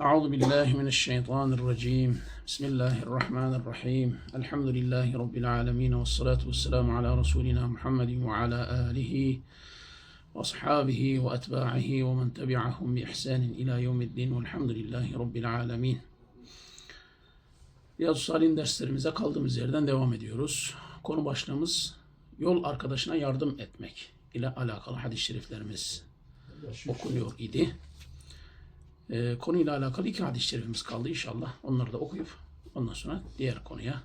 أعوذ بالله من الشيطان الرجيم بسم الله الرحمن الرحيم الحمد لله رب العالمين والصلاة والسلام على رسولنا محمد وعلى آله وأصحابه وأتباعه ومن تبعهم بإحسان إلى يوم الدين والحمد لله رب العالمين Riyadu Salih'in derslerimize kaldığımız yerden devam ediyoruz. Konu başlığımız yol arkadaşına yardım etmek ile alakalı hadis-i şeriflerimiz okunuyor idi. Ee, konuyla alakalı iki hadis-i şerifimiz kaldı inşallah. Onları da okuyup ondan sonra diğer konuya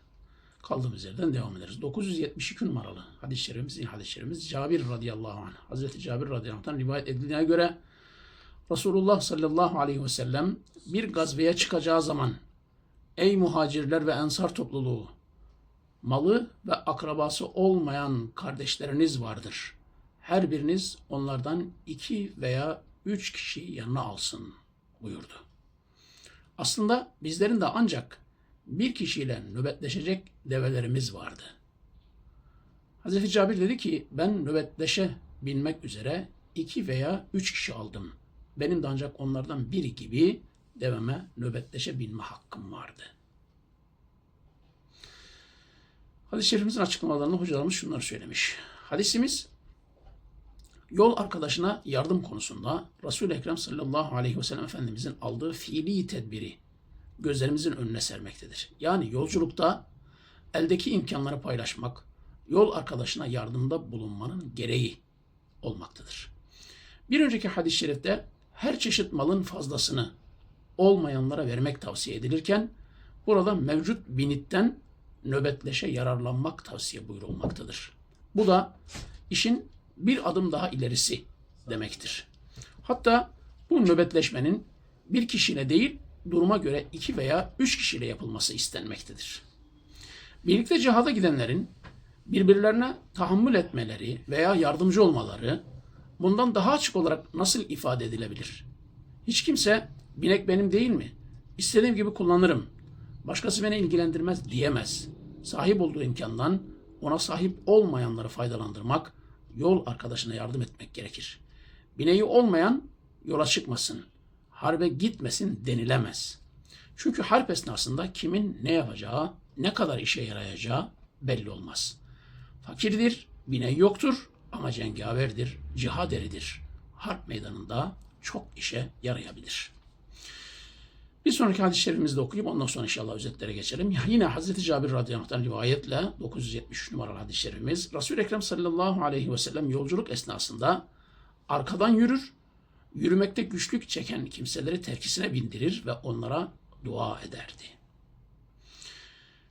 kaldığımız yerden devam ederiz. 972 numaralı hadis-i şerifimiz, hadis-i şerifimiz Cabir radıyallahu anh. Hazreti Cabir radıyallahu anh'tan rivayet edildiğine göre Resulullah sallallahu aleyhi ve sellem bir gazveye çıkacağı zaman Ey muhacirler ve ensar topluluğu! Malı ve akrabası olmayan kardeşleriniz vardır. Her biriniz onlardan iki veya üç kişi yanına alsın buyurdu. Aslında bizlerin de ancak bir kişiyle nöbetleşecek develerimiz vardı. Hazreti Cabir dedi ki ben nöbetleşe binmek üzere iki veya üç kişi aldım. Benim de ancak onlardan biri gibi deveme nöbetleşe binme hakkım vardı. Hadis-i şerifimizin açıklamalarında hocalarımız şunları söylemiş. Hadisimiz yol arkadaşına yardım konusunda Resul-i Ekrem sallallahu aleyhi ve sellem Efendimizin aldığı fiili tedbiri gözlerimizin önüne sermektedir. Yani yolculukta eldeki imkanları paylaşmak, yol arkadaşına yardımda bulunmanın gereği olmaktadır. Bir önceki hadis-i şerifte her çeşit malın fazlasını olmayanlara vermek tavsiye edilirken burada mevcut binitten nöbetleşe yararlanmak tavsiye buyurulmaktadır. Bu da işin bir adım daha ilerisi demektir. Hatta bu nöbetleşmenin bir kişiyle değil duruma göre iki veya üç kişiyle yapılması istenmektedir. Birlikte cihada gidenlerin birbirlerine tahammül etmeleri veya yardımcı olmaları bundan daha açık olarak nasıl ifade edilebilir? Hiç kimse binek benim değil mi? İstediğim gibi kullanırım. Başkası beni ilgilendirmez diyemez. Sahip olduğu imkandan ona sahip olmayanları faydalandırmak, yol arkadaşına yardım etmek gerekir. Bineği olmayan yola çıkmasın, harbe gitmesin denilemez. Çünkü harp esnasında kimin ne yapacağı, ne kadar işe yarayacağı belli olmaz. Fakirdir, bineği yoktur ama cengaverdir, cihad eridir. Harp meydanında çok işe yarayabilir. Bir sonraki hadis-i şerifimizde okuyup ondan sonra inşallah özetlere geçelim. Yine Hazreti Cabir radıyallahu anh'tan rivayetle 973 numaralı hadis-i şerifimiz. Resul-i Ekrem sallallahu aleyhi ve sellem yolculuk esnasında arkadan yürür, yürümekte güçlük çeken kimseleri terkisine bindirir ve onlara dua ederdi.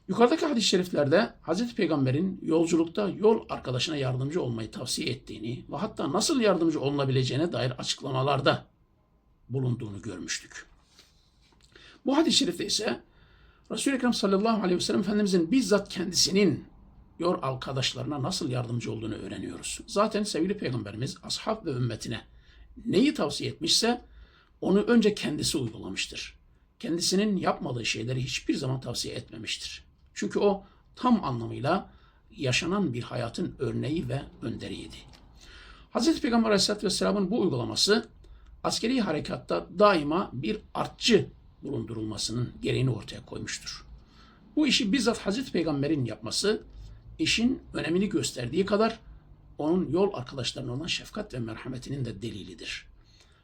Yukarıdaki hadis-i şeriflerde Hazreti Peygamber'in yolculukta yol arkadaşına yardımcı olmayı tavsiye ettiğini ve hatta nasıl yardımcı olunabileceğine dair açıklamalarda bulunduğunu görmüştük. Bu hadis-i şerifte ise Resul-i Ekrem sallallahu aleyhi ve sellem Efendimizin bizzat kendisinin yol arkadaşlarına nasıl yardımcı olduğunu öğreniyoruz. Zaten sevgili Peygamberimiz ashab ve ümmetine neyi tavsiye etmişse onu önce kendisi uygulamıştır. Kendisinin yapmadığı şeyleri hiçbir zaman tavsiye etmemiştir. Çünkü o tam anlamıyla yaşanan bir hayatın örneği ve önderiydi. Hz. Peygamber Aleyhisselatü Vesselam'ın bu uygulaması askeri harekatta daima bir artçı bulundurulmasının gereğini ortaya koymuştur. Bu işi bizzat Hazreti Peygamber'in yapması işin önemini gösterdiği kadar onun yol arkadaşlarına olan şefkat ve merhametinin de delilidir.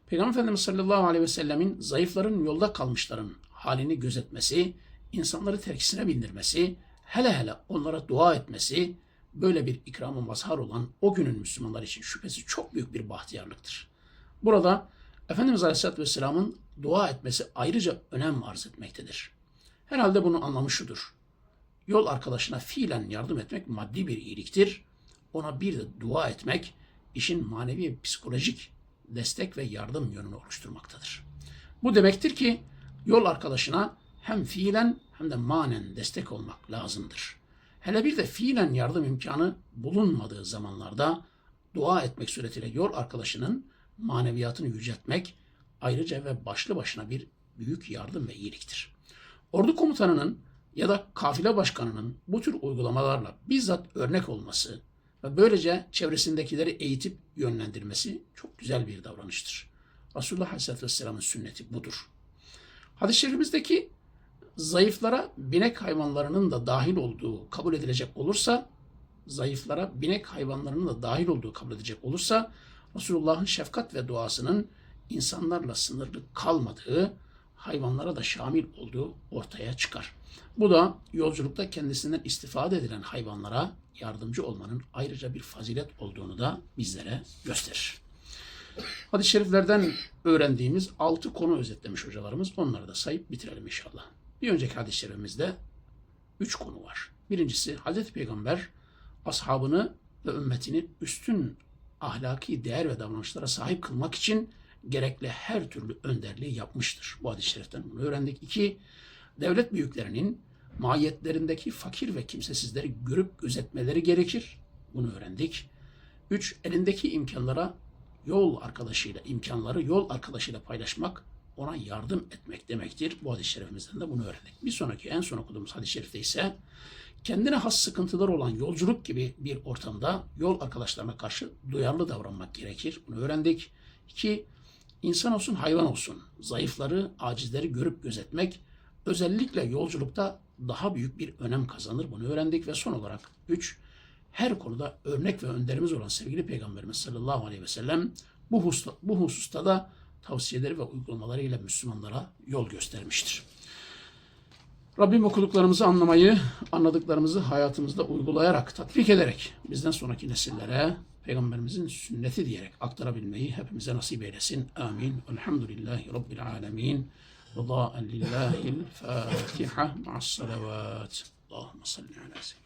Peygamber Efendimiz sallallahu aleyhi ve sellemin zayıfların yolda kalmışların halini gözetmesi, insanları terkisine bindirmesi, hele hele onlara dua etmesi böyle bir ikramı mazhar olan o günün Müslümanlar için şüphesi çok büyük bir bahtiyarlıktır. Burada Efendimiz Aleyhisselatü Vesselam'ın dua etmesi ayrıca önem arz etmektedir. Herhalde bunu anlamış şudur. Yol arkadaşına fiilen yardım etmek maddi bir iyiliktir. Ona bir de dua etmek işin manevi psikolojik destek ve yardım yönünü oluşturmaktadır. Bu demektir ki yol arkadaşına hem fiilen hem de manen destek olmak lazımdır. Hele bir de fiilen yardım imkanı bulunmadığı zamanlarda dua etmek suretiyle yol arkadaşının maneviyatını yüceltmek ayrıca ve başlı başına bir büyük yardım ve iyiliktir. Ordu komutanının ya da kafile başkanının bu tür uygulamalarla bizzat örnek olması ve böylece çevresindekileri eğitip yönlendirmesi çok güzel bir davranıştır. Resulullah Aleyhisselatü Vesselam'ın sünneti budur. Hadis-i şerifimizdeki zayıflara binek hayvanlarının da dahil olduğu kabul edilecek olursa, zayıflara binek hayvanlarının da dahil olduğu kabul edilecek olursa, Resulullah'ın şefkat ve duasının insanlarla sınırlı kalmadığı, hayvanlara da şamil olduğu ortaya çıkar. Bu da yolculukta kendisinden istifade edilen hayvanlara yardımcı olmanın ayrıca bir fazilet olduğunu da bizlere gösterir. Hadis-i şeriflerden öğrendiğimiz altı konu özetlemiş hocalarımız. Onları da sayıp bitirelim inşallah. Bir önceki hadis-i şerifimizde üç konu var. Birincisi Hazreti Peygamber ashabını ve ümmetini üstün ahlaki değer ve davranışlara sahip kılmak için gerekli her türlü önderliği yapmıştır. Bu hadis-i şeriften bunu öğrendik. İki, devlet büyüklerinin mahiyetlerindeki fakir ve kimsesizleri görüp gözetmeleri gerekir. Bunu öğrendik. Üç, elindeki imkanlara yol arkadaşıyla, imkanları yol arkadaşıyla paylaşmak, ona yardım etmek demektir. Bu hadis-i şerifimizden de bunu öğrendik. Bir sonraki, en son okuduğumuz hadis-i şerifte ise kendine has sıkıntılar olan yolculuk gibi bir ortamda yol arkadaşlarına karşı duyarlı davranmak gerekir. Bunu öğrendik. İki, insan olsun hayvan olsun zayıfları, acizleri görüp gözetmek özellikle yolculukta daha büyük bir önem kazanır. Bunu öğrendik ve son olarak üç, her konuda örnek ve önderimiz olan sevgili Peygamberimiz sallallahu aleyhi ve sellem bu hususta, bu hususta da tavsiyeleri ve uygulamalarıyla Müslümanlara yol göstermiştir. Rabbim okuduklarımızı anlamayı, anladıklarımızı hayatımızda uygulayarak, tatbik ederek bizden sonraki nesillere Peygamberimizin sünneti diyerek aktarabilmeyi hepimize nasip eylesin. Amin. Elhamdülillahi Rabbil alemin. Rıdâen lillâhil Fâtiha ma'as salavat. Allahümme salli ala seyyidina.